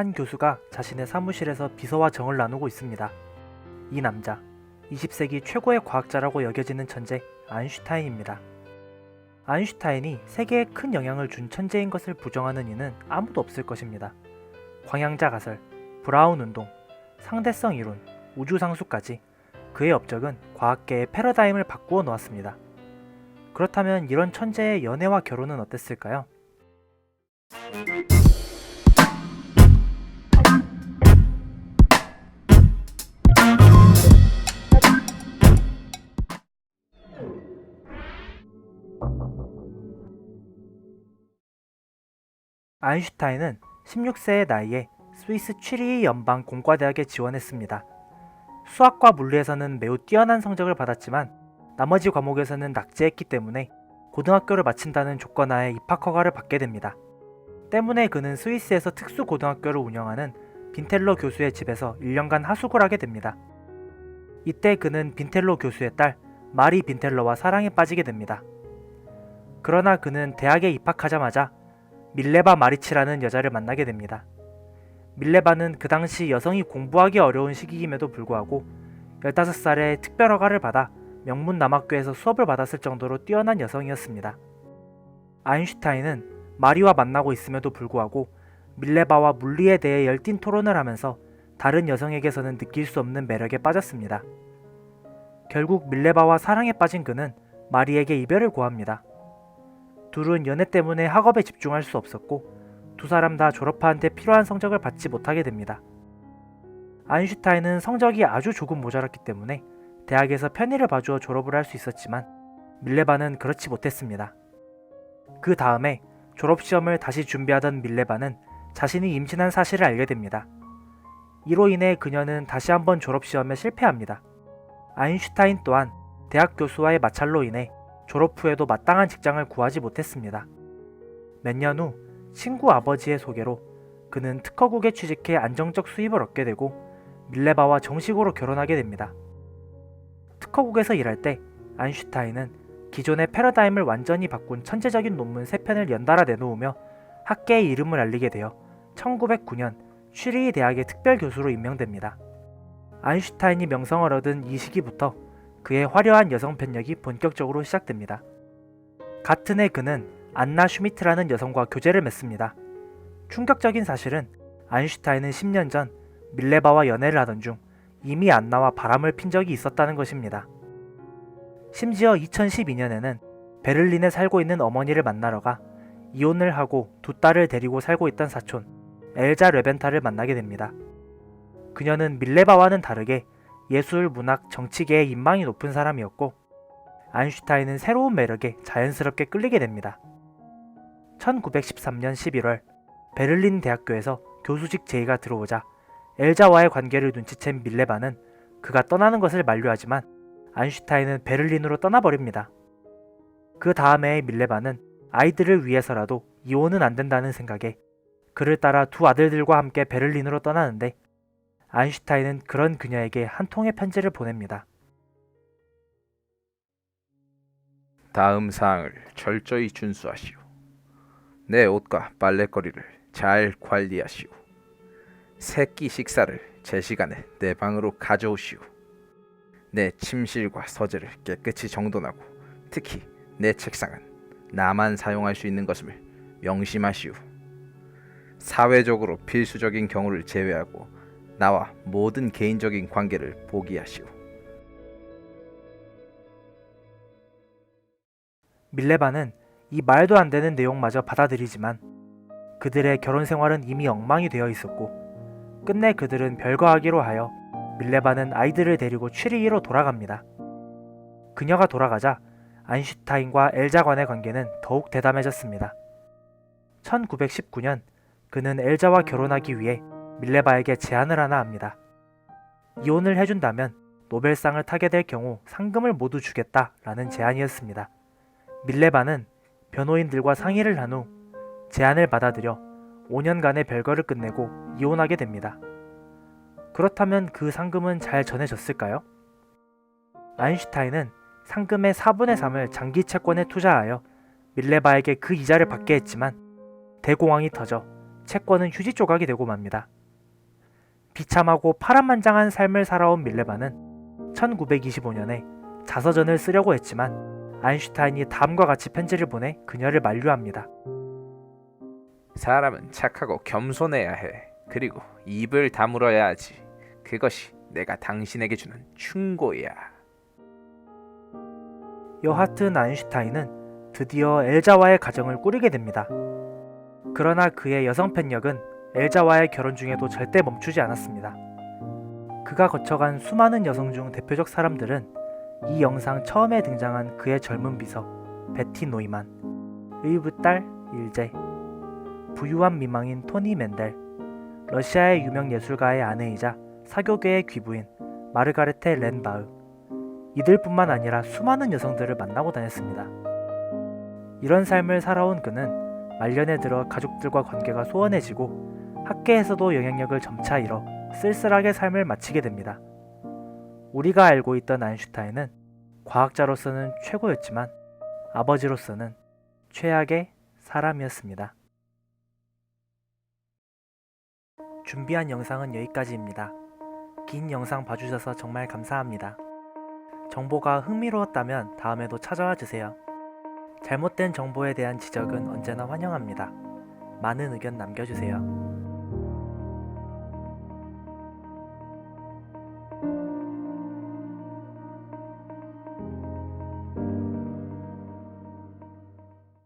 한 교수가 자신의 사무실에서 비서와 정을 나누고 있습니다. 이 남자, 20세기 최고의 과학자라고 여겨지는 천재 아인슈타인입니다. 아인슈타인이 세계에 큰 영향을 준 천재인 것을 부정하는 이는 아무도 없을 것입니다. 광양자 가설, 브라운 운동, 상대성 이론, 우주상수까지 그의 업적은 과학계의 패러다임을 바꾸어 놓았습니다. 그렇다면 이런 천재의 연애와 결혼은 어땠을까요? 아인슈타인은 16세의 나이에 스위스 취리히 연방 공과대학에 지원했습니다. 수학과 물리에서는 매우 뛰어난 성적을 받았지만 나머지 과목에서는 낙제했기 때문에 고등학교를 마친다는 조건 하에 입학 허가를 받게 됩니다. 때문에 그는 스위스에서 특수 고등학교를 운영하는 빈텔로 교수의 집에서 1년간 하숙을 하게 됩니다. 이때 그는 빈텔로 교수의 딸 마리 빈텔로와 사랑에 빠지게 됩니다. 그러나 그는 대학에 입학하자마자 밀레바 마리치라는 여자를 만나게 됩니다. 밀레바는 그 당시 여성이 공부하기 어려운 시기임에도 불구하고 15살에 특별 허가를 받아 명문 남학교에서 수업을 받았을 정도로 뛰어난 여성이었습니다. 아인슈타인은 마리와 만나고 있음에도 불구하고 밀레바와 물리에 대해 열띤 토론을 하면서 다른 여성에게서는 느낄 수 없는 매력에 빠졌습니다. 결국 밀레바와 사랑에 빠진 그는 마리에게 이별을 고합니다. 둘은 연애 때문에 학업에 집중할 수 없었고 두 사람 다 졸업하한테 필요한 성적을 받지 못하게 됩니다. 아인슈타인은 성적이 아주 조금 모자랐기 때문에 대학에서 편의를 봐주어 졸업을 할 수 있었지만 밀레바는 그렇지 못했습니다. 그 다음에 졸업시험을 다시 준비하던 밀레바는 자신이 임신한 사실을 알게 됩니다. 이로 인해 그녀는 다시 한번 졸업시험에 실패합니다. 아인슈타인 또한 대학 교수와의 마찰로 인해 졸업 후에도 마땅한 직장을 구하지 못했습니다. 몇 년 후 친구 아버지의 소개로 그는 특허국에 취직해 안정적 수입을 얻게 되고 밀레바와 정식으로 결혼하게 됩니다. 특허국에서 일할 때 아인슈타인은 기존의 패러다임을 완전히 바꾼 천재적인 논문 3편을 연달아 내놓으며 학계의 이름을 알리게 되어 1909년 취리히 대학의 특별 교수로 임명됩니다. 아인슈타인이 명성을 얻은 이 시기부터 그의 화려한 여성 편력이 본격적으로 시작됩니다. 같은 해 그는 안나 슈미트라는 여성과 교제를 맺습니다. 충격적인 사실은 아인슈타인은 10년 전 밀레바와 연애를 하던 중 이미 안나와 바람을 핀 적이 있었다는 것입니다. 심지어 2012년에는 베를린에 살고 있는 어머니를 만나러 가 이혼을 하고 두 딸을 데리고 살고 있던 사촌 엘자 레벤타를 만나게 됩니다. 그녀는 밀레바와는 다르게 예술, 문학, 정치계에 인망이 높은 사람이었고 아인슈타인은 새로운 매력에 자연스럽게 끌리게 됩니다. 1913년 11월 베를린 대학교에서 교수직 제의가 들어오자 엘자와의 관계를 눈치챈 밀레바는 그가 떠나는 것을 만류하지만 아인슈타인은 베를린으로 떠나버립니다. 그 다음에 밀레바는 아이들을 위해서라도 이혼은 안 된다는 생각에 그를 따라 두 아들들과 함께 베를린으로 떠나는데 아인슈타인은 그런 그녀에게 한 통의 편지를 보냅니다. 다음 사항을 철저히 준수하시오. 내 옷과 빨래거리를 잘 관리하시오. 새끼 식사를 제 시간에 내 방으로 가져오시오. 내 침실과 서재를 깨끗이 정돈하고 특히 내 책상은 나만 사용할 수 있는 것임을 명심하시오. 사회적으로 필수적인 경우를 제외하고 나와 모든 개인적인 관계를 포기하시오. 밀레바는 이 말도 안 되는 내용마저 받아들이지만 그들의 결혼 생활은 이미 엉망이 되어 있었고 끝내 그들은 별거하기로 하여 밀레바는 아이들을 데리고 취리히로 돌아갑니다. 그녀가 돌아가자 아인슈타인과 엘자 간의 관계는 더욱 대담해졌습니다. 1919년 그는 엘자와 결혼하기 위해 밀레바에게 제안을 하나 합니다. 이혼을 해준다면 노벨상을 타게 될 경우 상금을 모두 주겠다라는 제안이었습니다. 밀레바는 변호인들과 상의를 한 후 제안을 받아들여 5년간의 별거를 끝내고 이혼하게 됩니다. 그렇다면 그 상금은 잘 전해졌을까요? 아인슈타인은 상금의 4분의 3을 장기 채권에 투자하여 밀레바에게 그 이자를 받게 했지만 대공황이 터져 채권은 휴지 조각이 되고 맙니다. 비참하고 파란만장한 삶을 살아온 밀레바는 1925년에 자서전을 쓰려고 했지만 아인슈타인이 다음과 같이 편지를 보내 그녀를 만류합니다. 사람은 착하고 겸손해야 해. 그리고 입을 다물어야 하지. 그것이 내가 당신에게 주는 충고야. 여하튼 아인슈타인은 드디어 엘자와의 가정을 꾸리게 됩니다. 그러나 그의 여성 팬력은 엘자와의 결혼 중에도 절대 멈추지 않았습니다. 그가 거쳐간 수많은 여성 중 대표적 사람들은 이 영상 처음에 등장한 그의 젊은 비서 베티 노이만, 의붓 딸 일제, 부유한 미망인 토니 맨델, 러시아의 유명 예술가의 아내이자 사교계의 귀부인 마르가레테 렌바흐, 이들뿐만 아니라 수많은 여성들을 만나고 다녔습니다. 이런 삶을 살아온 그는 말년에 들어 가족들과 관계가 소원해지고 학계에서도 영향력을 점차 잃어 쓸쓸하게 삶을 마치게 됩니다. 우리가 알고 있던 아인슈타인은 과학자로서는 최고였지만 아버지로서는 최악의 사람이었습니다. 준비한 영상은 여기까지입니다. 긴 영상 봐주셔서 정말 감사합니다. 정보가 흥미로웠다면 다음에도 찾아와 주세요. 잘못된 정보에 대한 지적은 언제나 환영합니다. 많은 의견 남겨주세요.